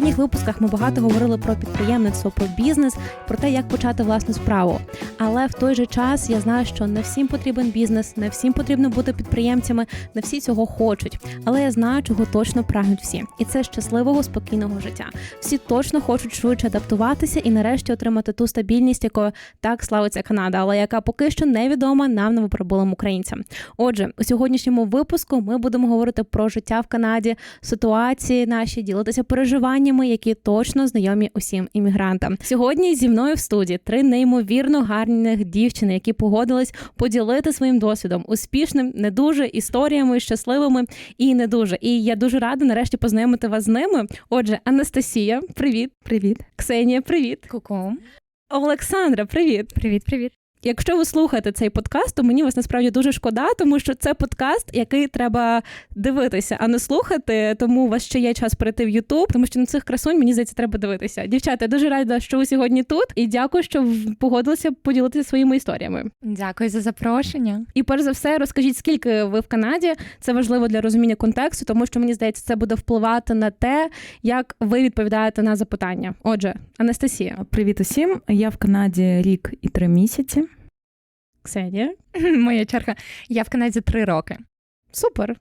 попередніх випусках ми багато говорили про підприємництво, про бізнес, про те, як почати власну справу. Але в той же час я знаю, що не всім потрібен бізнес, не всім потрібно бути підприємцями, не всі цього хочуть. Але я знаю, чого точно прагнуть всі, і це щасливого, спокійного життя. Всі точно хочуть швидше адаптуватися і нарешті отримати ту стабільність, якою так славиться Канада, але яка поки що невідома нам новоприбулим українцям. Отже, у сьогоднішньому випуску ми будемо говорити про життя в Канаді, ситуації наші, ділитися переживаннями, які точно знайомі усім іммігрантам. Сьогодні зі мною в студії три неймовірно гарних дівчини, які погодились поділити своїм досвідом успішним, не дуже історіями, щасливими і не дуже. І я дуже рада нарешті познайомити вас з ними. Отже, Анастасія, привіт, Привіт. Ксенія, привіт, Ку-ку. Олександра, привіт. Привіт, привіт. Якщо ви слухаєте цей подкаст, то мені вас насправді дуже шкода, тому що це подкаст, який треба дивитися, а не слухати. Тому у вас ще є час перейти в Ютуб, тому що на цих красунь мені здається, треба дивитися. Дівчата, я дуже рада, що ви сьогодні тут, і дякую, що в- погодилися поділитися своїми історіями. Дякую за запрошення. І перш за все, розкажіть, скільки ви в Канаді. Це важливо для розуміння контексту, тому що мені здається, це буде впливати на те, як ви відповідаєте на запитання. Отже, Анастасія, Привіт усім. Я в Канаді рік і три місяці. Ксенія, Моя черга. Я в Канаді три роки. супер.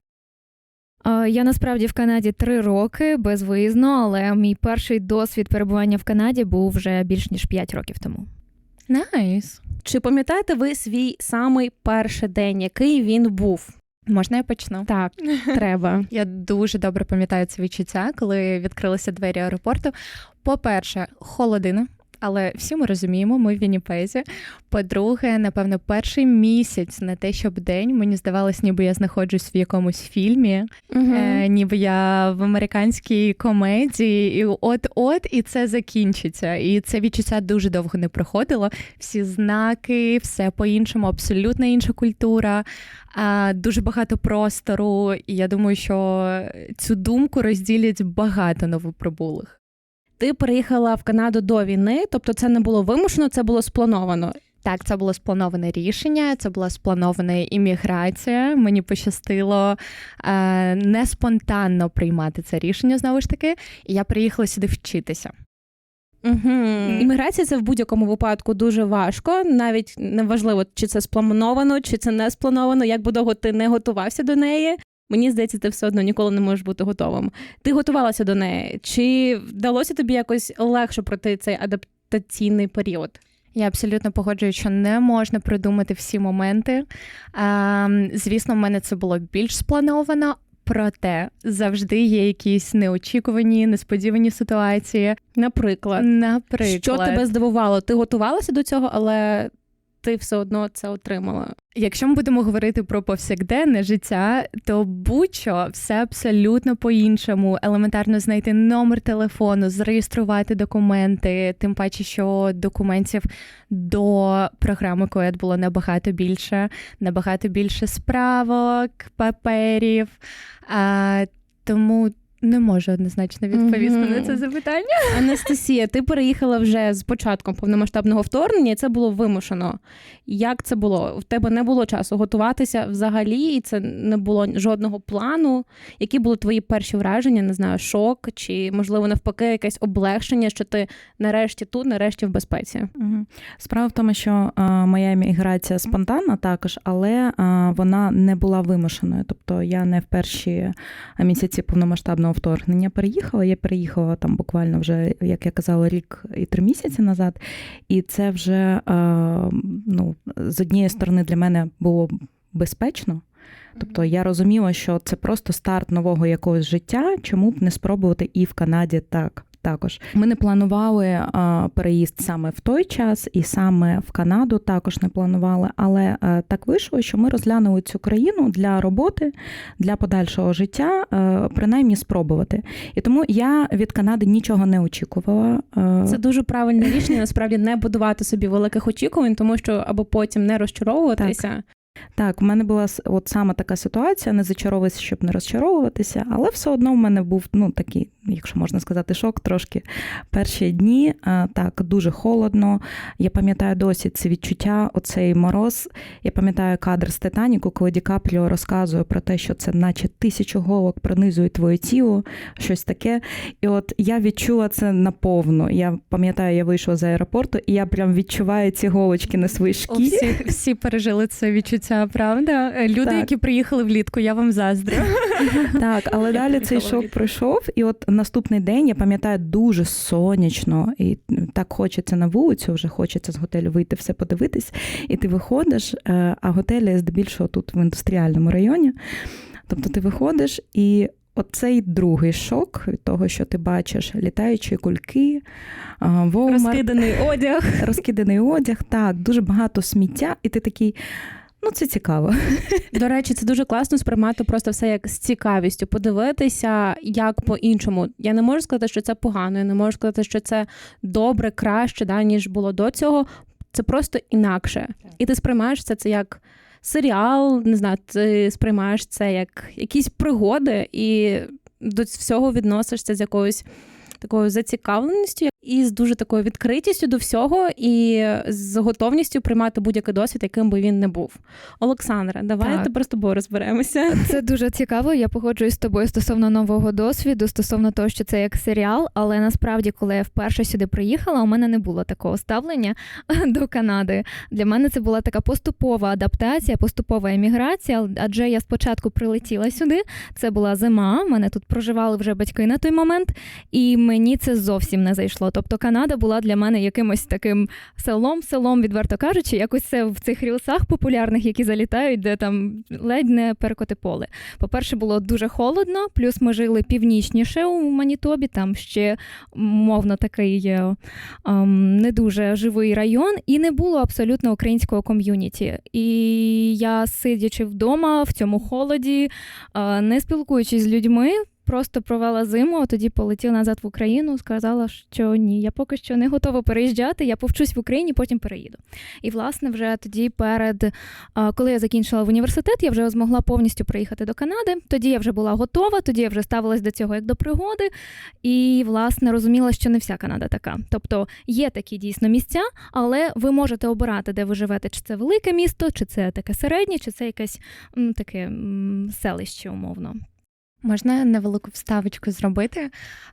Я насправді в Канаді три роки безвиїзно, але мій перший досвід перебування в Канаді був вже більш ніж п'ять років тому. Найс. Чи пам'ятаєте ви свій самий перший день, який він був? Можна я почну? Так, треба. Я дуже добре пам'ятаю це відчуття, коли відкрилися двері аеропорту. По-перше, холодина. Але всі ми розуміємо, ми в Вінніпезі. По-друге, напевно, перший місяць на те, щоб день мені здавалось, ніби я знаходжусь в якомусь фільмі, е, ніби я в американській комедії, і от-от, і це закінчиться. І це відчуття дуже довго не проходило. Всі знаки, все по-іншому, абсолютно інша культура, а, дуже багато простору. І я думаю, що цю думку розділять багато новоприбулих. Ти приїхала в Канаду до війни, тобто це не було вимушено, це було сплановано. Так, це було сплановане рішення, це була спланована імміграція. Мені пощастило е, не спонтанно приймати це рішення знову ж таки. І я приїхала сюди вчитися. Угу. Імміграція це в будь-якому випадку дуже важко. Навіть неважливо, чи це сплановано, чи це не сплановано, як би довго ти не готувався до неї. Мені здається, ти все одно ніколи не можеш бути готовим. Ти готувалася до неї. Чи вдалося тобі якось легше пройти цей адаптаційний період? Я абсолютно погоджуюсь, що не можна придумати всі моменти. Е, звісно, в мене це було більш сплановано. Проте завжди є якісь неочікувані, несподівані ситуації. Наприклад, Наприклад, що тебе здивувало? Ти готувалася до цього, але ти все одно це отримала. Якщо ми будемо говорити про повсякденне життя, то будь-що все абсолютно по-іншому. Елементарно знайти номер телефону, зареєструвати документи, тим паче, що документів до програми КОЕД було набагато більше, набагато більше справок, паперів. А, тому не можу однозначно відповісти Мгм. на це запитання. Анастасія, ти переїхала вже з початком повномасштабного вторгнення, і це було вимушено. Як це було? В тебе не було часу готуватися взагалі, і це не було жодного плану. Які були твої перші враження? Не знаю, шок чи можливо навпаки якесь облегшення, що ти нарешті тут, нарешті в безпеці? Мгм. Справа в тому, що е, моя міграція спонтанна також, але е, вона не була вимушеною. Тобто я не в перші місяці повномасштабного вторгнення переїхала. Я переїхала там буквально вже, як я казала, рік і три місяці назад. І це вже е, ну, з однієї сторони для мене було безпечно. Тобто я розуміла, що це просто старт нового якогось життя, чому б не спробувати і в Канаді так. Також ми не планували а, переїзд саме в той час, і саме в Канаду також не планували. Але а, так вийшло, що ми розглянули цю країну для роботи, для подальшого життя, а, принаймні спробувати. І тому я від Канади нічого не очікувала. Це дуже правильне рішення. Насправді не будувати собі великих очікувань, тому що або потім не розчаровуватися. Так, в мене була от саме така ситуація, не зачаровуватися, щоб не розчаровуватися, але все одно в мене був ну такий якщо можна сказати, шок трошки. Перші дні так дуже холодно. Я пам'ятаю досі це відчуття, оцей мороз. Я пам'ятаю кадр з Титаніку, коли Ді Капріо розказує про те, що це наче тисячу голок пронизує твоє тіло, щось таке. І от я відчула це наповну. Я пам'ятаю, я вийшла з аеропорту, і я прям відчуваю ці голочки на своїй шкірі. всі, всі пережили це відчуття, правда? Е, Люди, Так. які приїхали влітку, я вам заздрю. Так, але далі цей шок пройшов, і от наступний день я пам'ятаю дуже сонячно, і так хочеться на вулицю, вже хочеться з готелю вийти, все подивитись. І ти виходиш, е, а готелі здебільшого тут в індустріальному районі. Тобто ти виходиш і. Оцей другий шок від того, що ти бачиш літаючі кульки, а, Walmart, Розкиданий одяг. розкиданий одяг, так, дуже багато сміття, і ти такий, ну це цікаво. До речі, це дуже класно сприймати просто все як з цікавістю, подивитися, як по-іншому. Я не можу сказати, що це погано, я не можу сказати, що це добре, краще, да, ніж було до цього. Це просто інакше. І ти сприймаєш це, це як серіал, не знаю, ти сприймаєш це як якісь пригоди, і до всього відносишся з якоюсь такою зацікавленістю і з дуже такою відкритістю до всього, і з готовністю приймати будь-який досвід, яким би він не був. Олександра, давай Так. тепер з тобою розберемося. Це дуже цікаво. Я погоджуюсь з тобою стосовно нового досвіду, стосовно того, що це як серіал. Але насправді, коли я вперше сюди приїхала, у мене не було такого ставлення до Канади. Для мене це була така поступова адаптація, поступова еміграція. Адже я спочатку прилетіла сюди. Це була зима. Мене тут проживали вже батьки на той момент, і мені це зовсім не зайшло. Тобто Канада була для мене якимось таким селом, селом, відверто кажучи, якось це в цих рілсах популярних, які залітають, де там ледь не перекоти поле. По-перше, було дуже холодно, плюс ми жили північніше у Манітобі, там ще мовно такий е, ем, не дуже живий район, і не було абсолютно українського ком'юніті. І я, сидячи вдома в цьому холоді, е, не спілкуючись з людьми. Просто провела зиму, а тоді полетіла назад в Україну. Сказала, що ні, я поки що не готова переїжджати. Я повчусь в Україні, потім переїду. І власне, вже тоді, перед коли я закінчила в університет, я вже змогла повністю приїхати до Канади. Тоді я вже була готова, тоді я вже ставилась до цього як до пригоди, і власне розуміла, що не вся Канада така. Тобто є такі дійсно місця, але ви можете обирати, де ви живете, чи це велике місто, чи це таке середнє, чи це якесь таке селище, умовно. Можна невелику вставочку зробити.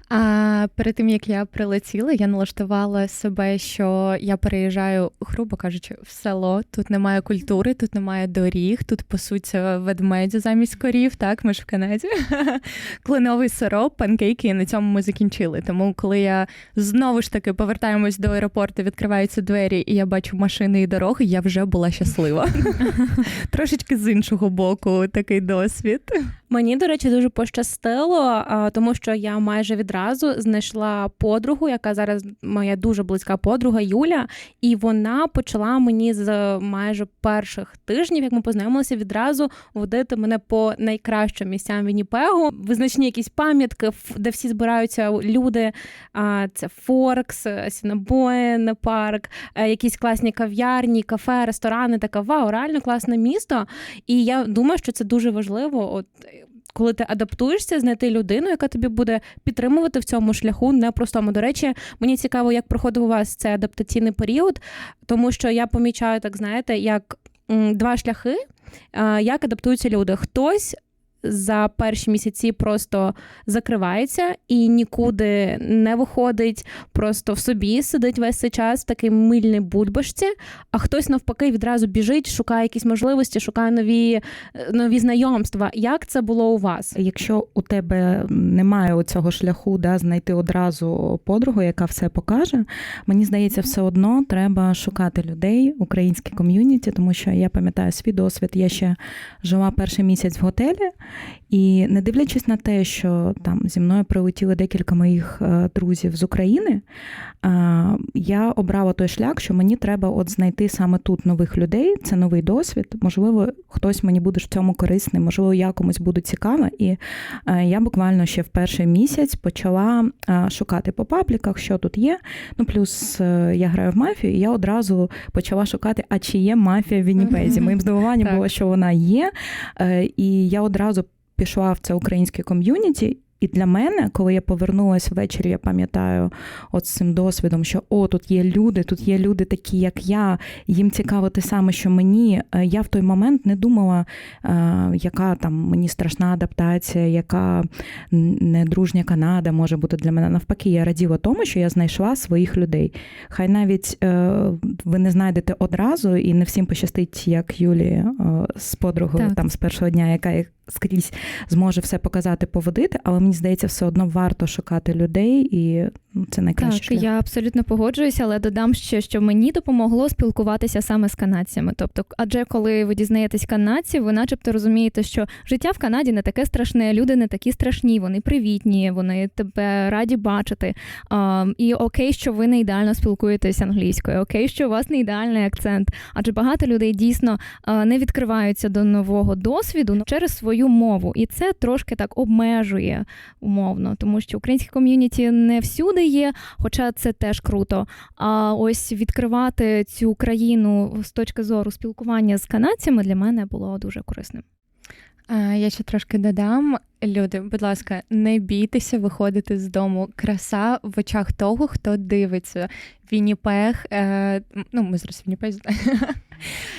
А перед тим як я прилетіла, я налаштувала себе, що я переїжджаю, грубо кажучи, в село. Тут немає культури, тут немає доріг, тут пасуться ведмеді замість корів. Так, ми ж в Канаді. Кленовий сироп, панкейки, і на цьому ми закінчили. Тому, коли я знову ж таки повертаємось до аеропорту, відкриваються двері, і я бачу машини і дороги, я вже була щаслива. Трошечки з іншого боку, такий досвід. Мені, до речі, дуже пощастило, тому що я майже відразу знайшла подругу, яка зараз моя дуже близька подруга Юля, і вона почала мені з майже перших тижнів, як ми познайомилися, відразу водити мене по найкращим місцям Вінніпегу. Визначні якісь пам'ятки, де всі збираються люди. Це Форкс, Сінабоєн парк, е, якісь класні кав'ярні, кафе, ресторани. Така вау, реально класне місто. І я думаю, що це дуже важливо. От коли ти адаптуєшся, знайти людину, яка тобі буде підтримувати в цьому шляху непростому. До речі, мені цікаво, як проходив у вас цей адаптаційний період, тому що я помічаю, так знаєте, як два шляхи, як адаптуються люди. Хтось за перші місяці просто закривається і нікуди не виходить, просто в собі сидить весь цей час в такій мильній бульбашці, а хтось навпаки відразу біжить, шукає якісь можливості, шукає нові, нові знайомства. Як це було у вас? Якщо у тебе немає оцього шляху, да, знайти одразу подругу, яка все покаже, мені здається, все одно треба шукати людей, українське ком'юніті, тому що я пам'ятаю свій досвід. Я ще жила перший місяць в готелі, і не дивлячись на те, що там зі мною прилетіли декілька моїх е, друзів з України, е, я обрала той шлях, що мені треба от знайти саме тут нових людей. Це новий досвід. Можливо, хтось мені буде в цьому корисний, можливо, я комусь буду цікава. І е, я буквально ще в перший місяць почала шукати по пабліках, що тут є. Ну, плюс я граю в мафію, і я одразу почала шукати, а чи є мафія в Вінніпезі. Моїм здивуванням було, що вона є. І я одразу пішла в це українське ком'юніті. І для мене, коли я повернулася ввечері, я пам'ятаю от з цим досвідом, що о, тут є люди, тут є люди такі, як я, їм цікаво те саме, що мені. Е, Я в той момент не думала, е, яка там мені страшна адаптація, яка недружня Канада може бути для мене. Навпаки, я раділа тому, що я знайшла своїх людей. Хай навіть е, ви не знайдете одразу, і не всім пощастить, як Юлі з подругою Так. там з першого дня, яка скрізь зможе все показати, поводити, але мені здається, все одно варто шукати людей, і ну, це найкраще. Так, я абсолютно погоджуюся, але додам ще, що мені допомогло спілкуватися саме з канадцями. Тобто, адже коли ви дізнаєтесь канадців, ви начебто розумієте, що життя в Канаді не таке страшне, люди не такі страшні, вони привітні, вони тебе раді бачити. А, і окей, що ви не ідеально спілкуєтесь англійською, окей, що у вас не ідеальний акцент. Адже багато людей дійсно не відкриваються до нового досвіду ну, через свою мову, і це трошки так обмежує умовно, тому що українське ком'юніті не всюди є, хоча це теж круто. А ось відкривати цю країну з точки зору спілкування з канадцями для мене було дуже корисним. Я ще трошки додам. Люди, будь ласка, не бійтеся виходити з дому. Краса в очах того, хто дивиться. Вінніпех, е, ну ми зараз в Вінніпезі.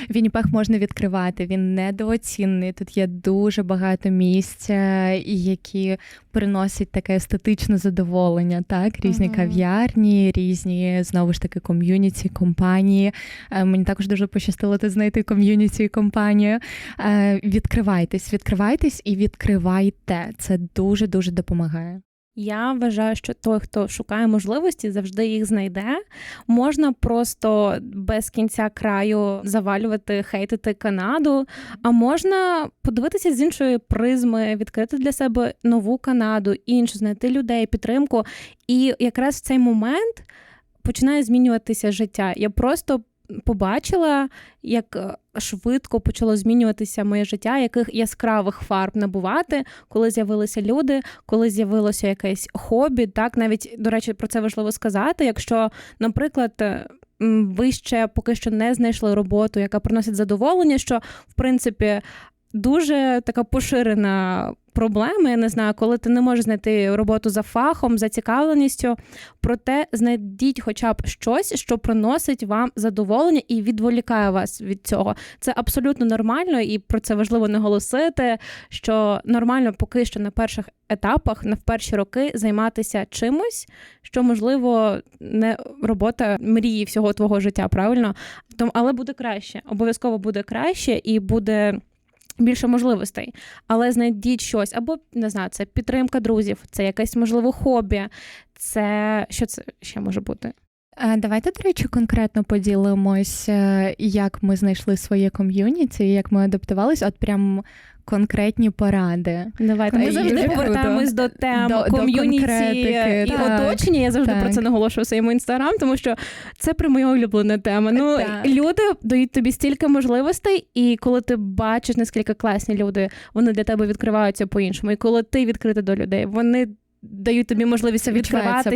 Вінніпех можна відкривати, він недооцінений. Тут є дуже багато місця, які приносять таке естетичне задоволення. Так, різні Ага. кав'ярні, різні знову ж таки ком'юніті, компанії. Е, Мені також дуже пощастило тут знайти ком'юніті і компанію. Е, Відкривайтесь, відкривайтесь і відкривайте. Це дуже дуже допомагає. Я вважаю, що той, хто шукає можливості, завжди їх знайде. Можна просто без кінця краю завалювати, хейтити Канаду, а можна подивитися з іншої призми, відкрити для себе нову Канаду, іншу, знайти людей, підтримку. І якраз в цей момент починає змінюватися життя. Я просто побачила, як е, швидко почало змінюватися моє життя, яких яскравих фарб набувати, коли з'явилися люди, коли з'явилося якесь хобі. Так, навіть до речі, про це важливо сказати. Якщо, наприклад, е, ви ще поки що не знайшли роботу, яка приносить задоволення, що в принципі дуже така поширена проблема. Я не знаю, коли ти не можеш знайти роботу за фахом, за цікавленістю. Проте знайдіть хоча б щось, що приносить вам задоволення і відволікає вас від цього. Це абсолютно нормально, і про це важливо наголосити. Що нормально поки що на перших етапах, на перші роки займатися чимось, що можливо не робота мрії всього твого життя, правильно? Тому, але буде краще, обов'язково буде краще і буде. Більше можливостей, але знайдіть щось, або не знаю, це підтримка друзів, це якесь можливо хобі, це що це ще може бути? Давайте, до речі, конкретно поділимось, е, як ми знайшли своє ком'юніті, як ми адаптувалися. От прям конкретні поради. Давайте ми завжди повертаємось до тем До- ком'юніті до і так, оточення. Я завжди про це наголошую в своєму інстаграм, тому що це про моя улюблена тема. Ну Так. люди дають тобі стільки можливостей, і коли ти бачиш, наскільки класні люди, вони для тебе відкриваються по-іншому. І коли ти відкрита до людей, вони дають тобі можливість відкриватися.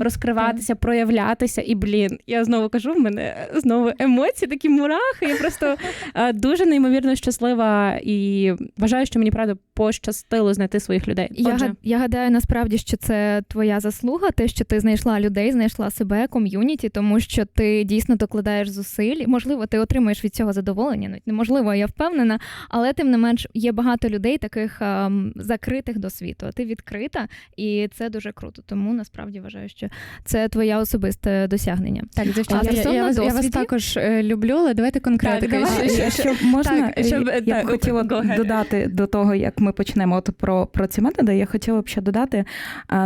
Розкриватися, проявлятися, і блін, я знову кажу, в мене знову емоції, такі мурахи. Я просто е, дуже неймовірно щаслива і вважаю, що мені правда пощастило знайти своїх людей. Я, Отже, га- я гадаю, насправді, що це твоя заслуга, те, що ти знайшла людей, знайшла себе, ком'юніті, тому що ти дійсно докладаєш зусиль. Можливо, ти отримаєш від цього задоволення. Ну, неможливо, я впевнена, але тим не менш є багато людей, таких ем, закритих до світу. А ти відкрита, і це дуже круто. Тому насправді вважаю, що це твоє особисте досягнення. Так, дівчата, я, я, стосовно вас, я вас також е, люблю, але давайте конкретно. Щоб можна, Так, щоб, я так, б хотіла go додати до того, як ми почнемо от про, про ці методи. Я хотіла б ще додати.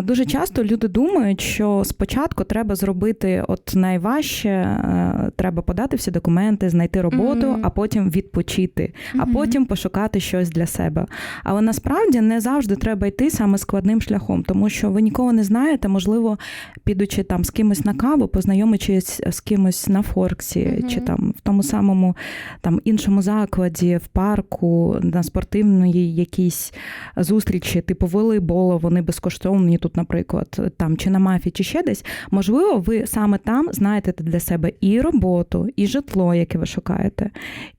Дуже часто люди думають, що спочатку треба зробити от найважче, е, треба подати всі документи, знайти роботу, Мгм. а потім відпочити, а потім пошукати щось для себе. Але насправді не завжди треба йти саме складним шляхом. Нетворкінгом, тому що ви нікого не знаєте, можливо, підучи там з кимось на каву, познайомичись з кимось на Форксі, Мгм. чи там в тому самому там іншому закладі, в парку, на спортивної якійсь зустрічі, типу волейболу, вони безкоштовні тут, наприклад, там чи на мафі, чи ще десь. Можливо, ви саме там знайдете для себе і роботу, і житло, яке ви шукаєте,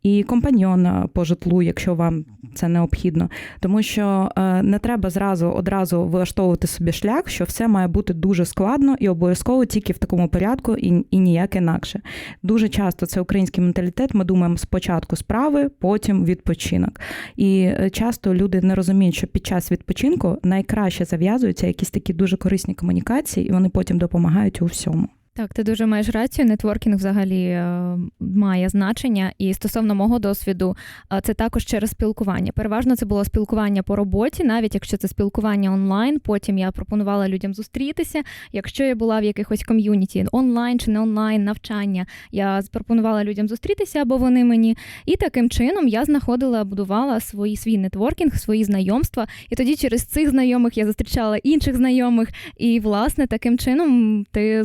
і компаньйона по житлу, якщо вам це необхідно. Тому що е, не треба зразу одразу влаштовувати собі шлях, що все має бути дуже складно і обов'язково тільки в такому порядку, і, і ніяк інакше. Дуже часто це український менталітет. Ми думаємо спочатку справи, потім відпочинок. І е, часто люди не розуміють, що під час відпочинку найкраще зав'язуються якісь такі дуже корисні комунікації, і вони потім допомагають у всьому. Так, ти дуже маєш рацію. Нетворкінг взагалі е, має значення. І стосовно мого досвіду, е, це також через спілкування. Переважно це було спілкування по роботі, навіть якщо це спілкування онлайн. Потім я пропонувала людям зустрітися. Якщо я була в якихось ком'юніті онлайн чи не онлайн навчання, я пропонувала людям зустрітися або вони мені. І таким чином я знаходила, будувала свої свій нетворкінг, свої знайомства. І тоді через цих знайомих я зустрічала інших знайомих. І власне таким чином ти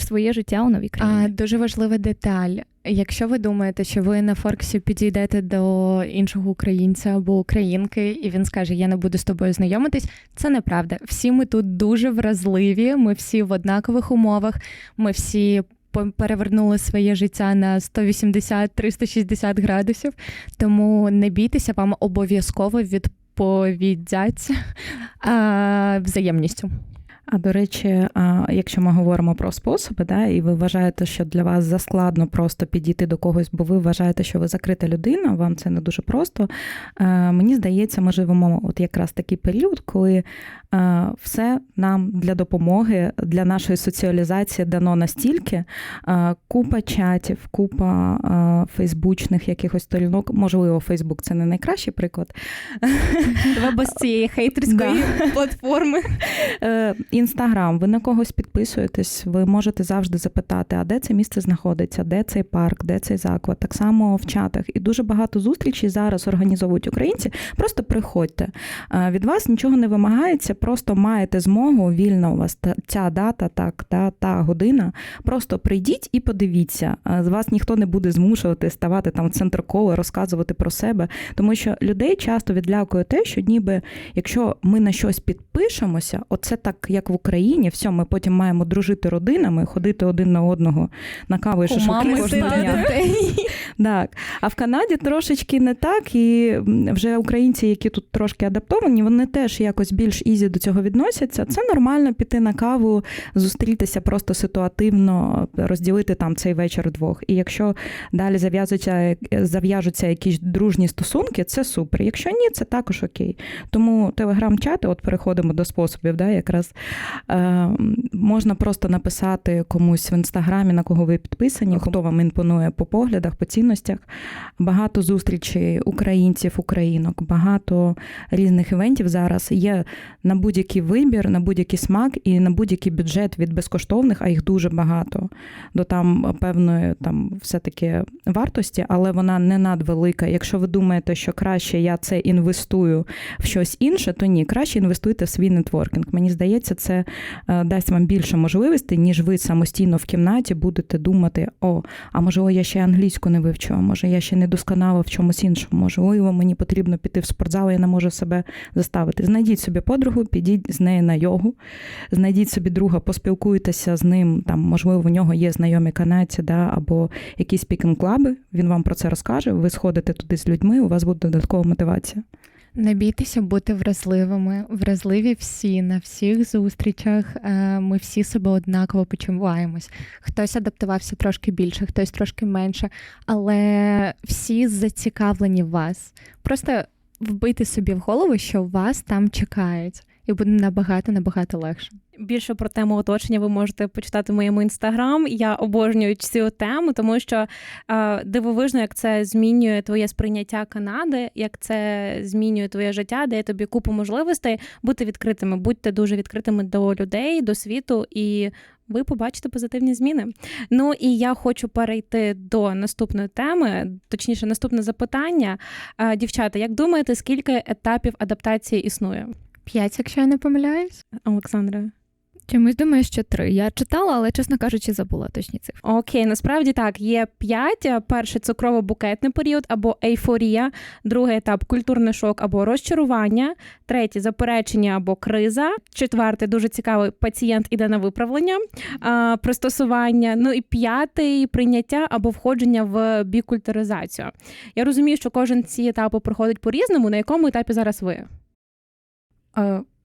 збудуєш своє життя у новій країні. А, дуже важлива деталь. Якщо ви думаєте, що ви на Форксі підійдете до іншого українця або українки, і він скаже, я не буду з тобою знайомитись, це неправда. Всі ми тут дуже вразливі, ми всі в однакових умовах, ми всі. Перевернули своє життя на 180-360 градусів, тому не бійтеся, вам обов'язково відповідять а, взаємністю. А до речі, якщо ми говоримо про способи, да, і ви вважаєте, що для вас заскладно просто підійти до когось, бо ви вважаєте, що ви закрита людина, вам це не дуже просто. е, Мені здається, ми живемо от якраз такий період, коли е, все нам для допомоги, для нашої соціалізації дано настільки. е, Купа чатів, купа фейсбучних якихось сторінок. Можливо, Фейсбук це не найкращий приклад. Без цієї хейтерської платформи. Інстаграм, ви на когось підписуєтесь, ви можете завжди запитати, а де це місце знаходиться, де цей парк, де цей заклад. Так само в чатах. І дуже багато зустрічей зараз організовують українці. Просто приходьте. Е, Від вас нічого не вимагається, просто маєте змогу, вільна у вас ця дата, так, та, та година. Просто прийдіть і подивіться. Е, З вас ніхто не буде змушувати ставати там центр кола, розказувати про себе. Тому що людей часто відлякує те, що ніби якщо ми на щось підпишемося, оце так, як в Україні, все, ми потім маємо дружити родинами, ходити один на одного на каву і шашлики кожного дня. Так. А в Канаді трошечки не так, і вже українці, які тут трошки адаптовані, вони теж якось більш ізі до цього відносяться. Це нормально піти на каву, зустрітися просто ситуативно, розділити там цей вечір вдвох. І якщо далі зав'язуються, зав'яжуться якісь дружні стосунки, це супер. Якщо ні, це також окей. Тому телеграм-чати, от переходимо до способів, да, якраз можна просто написати комусь в інстаграмі, на кого ви підписані, хто вам імпонує по поглядах, по цінностях. Багато зустрічей українців, українок, багато різних івентів зараз є на будь-який вибір, на будь-який смак і на будь-який бюджет від безкоштовних, а їх дуже багато. До там певної там все-таки вартості, але вона не надвелика. Якщо ви думаєте, що краще я це інвестую в щось інше, то ні, краще інвестуйте в свій нетворкінг. Мені здається, це е, дасть вам більше можливостей, ніж ви самостійно в кімнаті будете думати: о, а можливо, я ще англійську не вивчила, може, я ще не досконала в чомусь іншому, можливо, мені потрібно піти в спортзал, я не можу себе заставити. Знайдіть собі подругу, підіть з нею на йогу, знайдіть собі друга, поспілкуйтеся з ним. Там, можливо, в нього є знайомі канадці, да, або якісь пікінг-клаби. Він вам про це розкаже. Ви сходите туди з людьми, у вас буде додаткова мотивація. Не бійтеся бути вразливими. Вразливі всі на всіх зустрічах. Е, Ми всі себе однаково почуваємось. Хтось адаптувався трошки більше, хтось трошки менше, але всі зацікавлені в вас. Просто вбити собі в голову, що вас там чекають, і буде набагато набагато легше. Більше про тему оточення ви можете почитати в моєму інстаграм. Я обожнюю цю тему, тому що е, дивовижно, як це змінює твоє сприйняття Канади, як це змінює твоє життя, дає тобі купу можливостей бути відкритими. Будьте дуже відкритими до людей, до світу і. Ви побачите позитивні зміни. Ну і я хочу перейти до наступної теми, точніше, наступне запитання. Е, Дівчата, як думаєте, скільки етапів адаптації існує? П'ять, якщо я не помиляюсь. Олександра. Чомусь думаю, що три. Я читала, але чесно кажучи, забула точні цифри. Окей, насправді так, є п'ять. Перший цукрово-букетний період або ейфорія, другий етап культурний шок або розчарування, третій заперечення або криза, четвертий дуже цікавий пацієнт іде на виправлення, а, пристосування. Ну і п'ятий прийняття або входження в бікультуризацію. Я розумію, що кожен ці етапи проходить по-різному. На якому етапі зараз ви?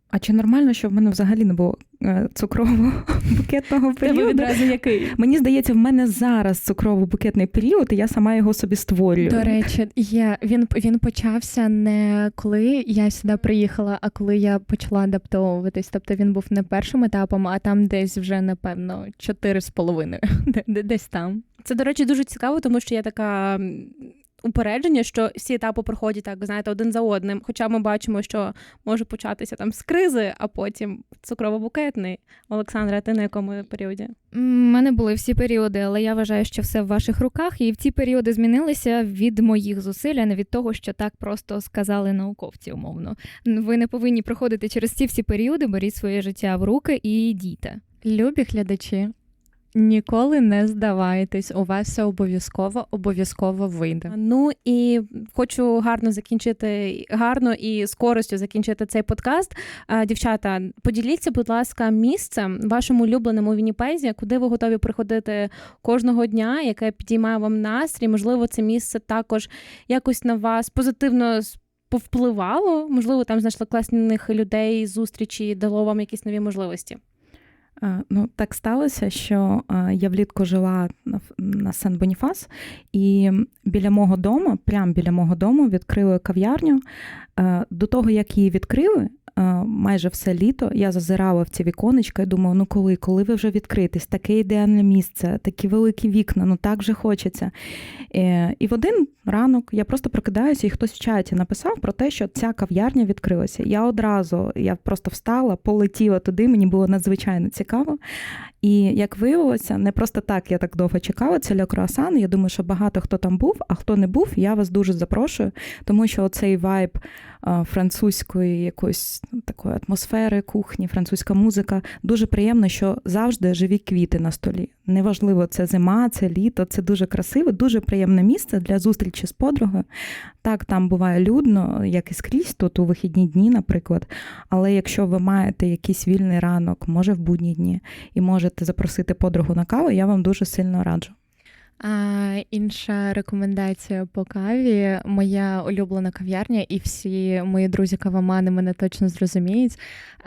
А чи нормально, що в мене взагалі не було е, цукрового букетного періоду? який? Мені здається, в мене зараз цукрово-букетний період, і я сама його собі створюю. До речі, є він він почався не коли я сюди приїхала, а коли я почала адаптовуватись. Тобто він був не першим етапом, а там десь вже напевно чотири з половиною. Де- де- Десь там. Це, до речі, дуже цікаво, тому що є така. Упередження, що всі етапи проходять так, знаєте, один за одним. Хоча ми бачимо, що може початися там з кризи, а потім цукрово-букетний. Олександра, ти на якому періоді? У мене були всі періоди, але я вважаю, що все в ваших руках, і в ці періоди змінилися від моїх зусиль, а не від того, що так просто сказали науковці, умовно. Ви не повинні проходити через ці всі періоди, беріть своє життя в руки і дійте. Любі глядачі, ніколи не здавайтесь. У вас все обов'язково, обов'язково вийде. Ну і хочу гарно закінчити, гарно і з користю закінчити цей подкаст. Дівчата, поділіться, будь ласка, місцем вашому улюбленому Вінніпезі, куди ви готові приходити кожного дня, яке підіймає вам настрій. Можливо, це місце також якось на вас позитивно повпливало. Можливо, там знайшли класних людей, зустрічі, дало вам якісь нові можливості. Е, Ну, так сталося, що е, я влітку жила на, Ф- Сен-Боніфас, і біля мого дому, прямо біля мого дому, відкрили кав'ярню. Е, До того, як її відкрили, майже все літо я зазирала в ці віконечка і думала, ну коли, коли ви вже відкритесь, таке ідеальне місце, такі великі вікна, ну так вже хочеться. Е, І в один ранок я просто прокидаюся, і хтось в чаті написав про те, що ця кав'ярня відкрилася. Я одразу, я просто встала, полетіла туди, мені було надзвичайно цікаво. І як виявилося, не просто так я так довго чекала, це Ле Круасан. Я думаю, що багато хто там був, а хто не був, я вас дуже запрошую, тому що оцей вайб французької якоїсь ну, такої атмосфери, кухні, французька музика. Дуже приємно, що завжди живі квіти на столі. Неважливо, це зима, це літо, це дуже красиве, дуже приємне місце для зустрічі з подругою. Так, там буває людно, як і скрізь тут у вихідні дні, наприклад. Але якщо ви маєте якийсь вільний ранок, може в будні дні, і можете запросити подругу на каву, я вам дуже сильно раджу. А, інша рекомендація по каві. Моя улюблена кав'ярня, і всі мої друзі кавомани мене точно зрозуміють.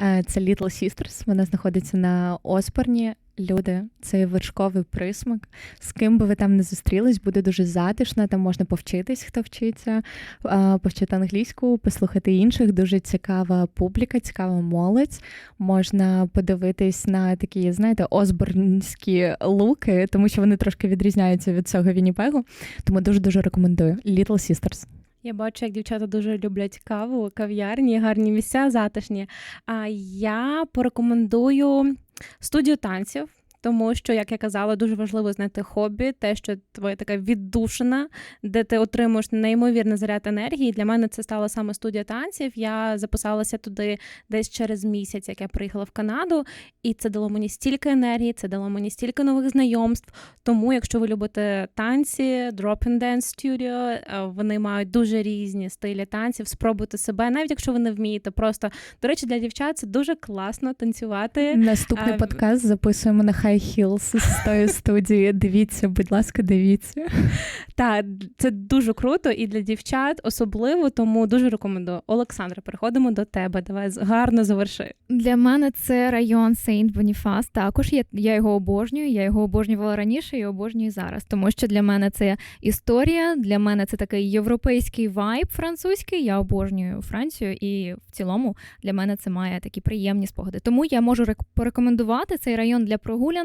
Е, Це Little Sisters. Вона знаходиться на Оспорні. Люди, цей вершковий присмак. З ким би ви там не зустрілись, буде дуже затишно. Там можна повчитись, хто вчиться, повчити англійську, послухати інших. Дуже цікава публіка, цікава молодь. Можна подивитись на такі, знаєте, осборнські луки, тому що вони трошки відрізняються від цього Вінніпегу. Тому дуже дуже рекомендую. Little Sisters. Я бачу, як дівчата дуже люблять каву, кав'ярні, гарні місця, затишні. А я порекомендую студію танців. Тому що, як я казала, дуже важливо знайти хобі, те, що твоя така віддушина, де ти отримуєш неймовірний заряд енергії. Для мене це стала саме студія танців. Я записалася туди десь через місяць, як я приїхала в Канаду, і це дало мені стільки енергії, це дало мені стільки нових знайомств. Тому, якщо ви любите танці, Drop and Dance Studio, е, вони мають дуже різні стилі танців. Спробуйте себе, навіть якщо ви не вмієте. Просто до речі, для дівчат це дуже класно танцювати. Наступний а, подкаст записуємо на High Heels з тої студії. Дивіться, будь ласка, дивіться. Так, це дуже круто і для дівчат особливо, тому дуже рекомендую. Олександра, переходимо до тебе. Давай гарно заверши. Для мене це район Сейнт Боніфас. Також я, я його обожнюю. Я його обожнювала раніше і обожнюю зараз. Тому що для мене це історія, для мене це такий європейський вайб французький. Я обожнюю Францію, і в цілому для мене це має такі приємні спогади. Тому я можу рек- порекомендувати цей район для прогулянок,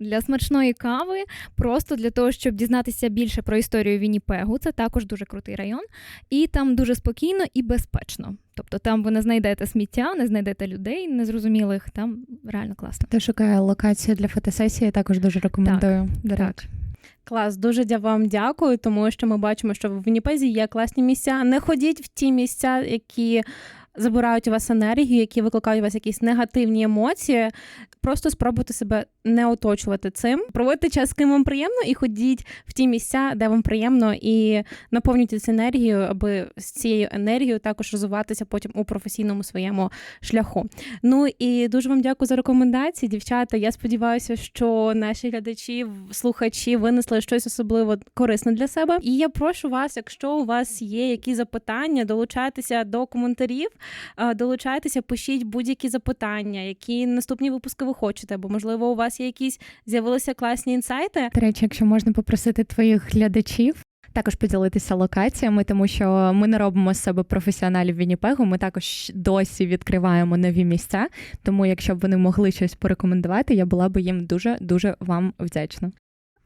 для смачної кави, просто для того, щоб дізнатися більше про історію Вінніпегу. Це також дуже крутий район, і там дуже спокійно і безпечно. Тобто там ви не знайдете сміття, не знайдете людей незрозумілих. Там реально класно. Хто шукає локацію для фотосесії, також дуже рекомендую. До так. речі. Клас, дуже вам дякую, тому що ми бачимо, що в Вінніпезі є класні місця. Не ходіть в ті місця, які забирають у вас енергію, які викликають у вас якісь негативні емоції. Просто спробуйте себе не оточувати цим. Проводьте час з ким вам приємно і ходіть в ті місця, де вам приємно, і наповнюйте цю енергію, аби з цією енергією також розвиватися потім у професійному своєму шляху. Ну і дуже вам дякую за рекомендації, дівчата. Я сподіваюся, що наші глядачі, слухачі винесли щось особливо корисне для себе. І я прошу вас, якщо у вас є якісь запитання, долучайтеся до коментарів, долучайтеся, пишіть будь-які запитання, які наступні випуски ви хочете, бо можливо у вас є якісь з'явилися класні інсайти. До речі, якщо можна попросити твоїх глядачів. Також поділитися локаціями, тому що ми не робимо з себе професіоналів Вінніпегу, Ми також досі відкриваємо нові місця. Тому, якщо б вони могли щось порекомендувати, я була би їм дуже дуже вам вдячна.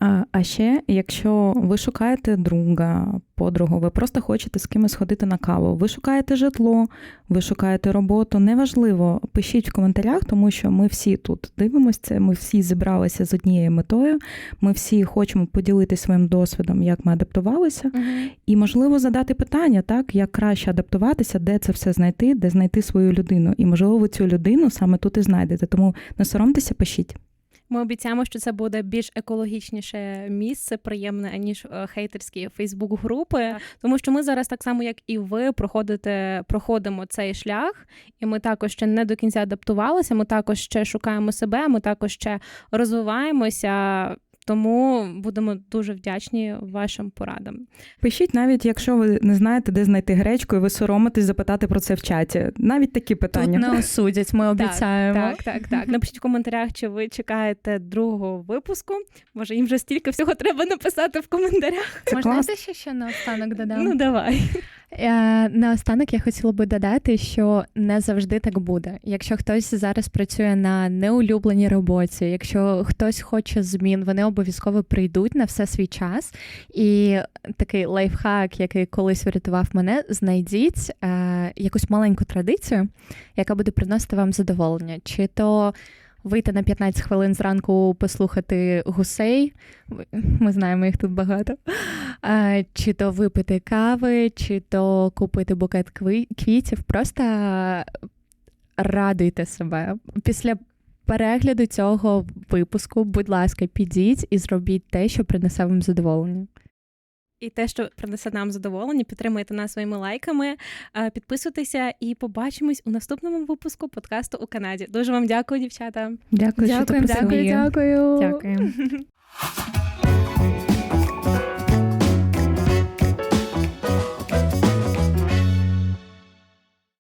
А, ще, якщо ви шукаєте друга, подругу, ви просто хочете з кимось ходити на каву, ви шукаєте житло, ви шукаєте роботу, неважливо, пишіть в коментарях, тому що ми всі тут дивимося це, ми всі зібралися з однією метою, ми всі хочемо поділитися своїм досвідом, як ми адаптувалися, і можливо задати питання, так як краще адаптуватися, де це все знайти, де знайти свою людину. І можливо, ви цю людину саме тут і знайдете. Тому не соромтеся, пишіть. Ми обіцяємо, що це буде більш екологічніше місце, приємне аніж е, хейтерські Фейсбук-групи, тому що ми зараз, так само як і ви, проходите, проходимо цей шлях, і ми також ще не до кінця адаптувалися. Ми також ще шукаємо себе, ми також ще розвиваємося. Тому будемо дуже вдячні вашим порадам. Пишіть, навіть якщо ви не знаєте, де знайти гречку, і ви соромитесь запитати про це в чаті. Навіть такі питання. Тут не осудять, ми обіцяємо. Так, так, так. Напишіть в коментарях, чи ви чекаєте другого випуску. Може, їм вже стільки всього треба написати в коментарях. Це Можна клас. я ще ще наостанок додам? Ну давай. Е, Наостанок я хотіла би додати, що не завжди так буде. Якщо хтось зараз працює на неулюбленій роботі, якщо хтось хоче змін, вони обов'язково прийдуть на все свій час. І такий лайфхак, який колись врятував мене, знайдіть е, якусь маленьку традицію, яка буде приносити вам задоволення. Чи то вийти на 15 хвилин зранку послухати гусей. Ми знаємо, їх тут багато. А, Чи то випити кави, чи то купити букет квітів. Просто радуйте себе. Після перегляду цього випуску, будь ласка, підіть і зробіть те, що принесе вам задоволення. І те, що принесе нам задоволення, підтримуйте нас своїми лайками, е, підписуйтеся і побачимось у наступному випуску подкасту у Канаді. Дуже вам дякую, дівчата. Дякую, що Дякуємо, дякую, дякую. Дякую.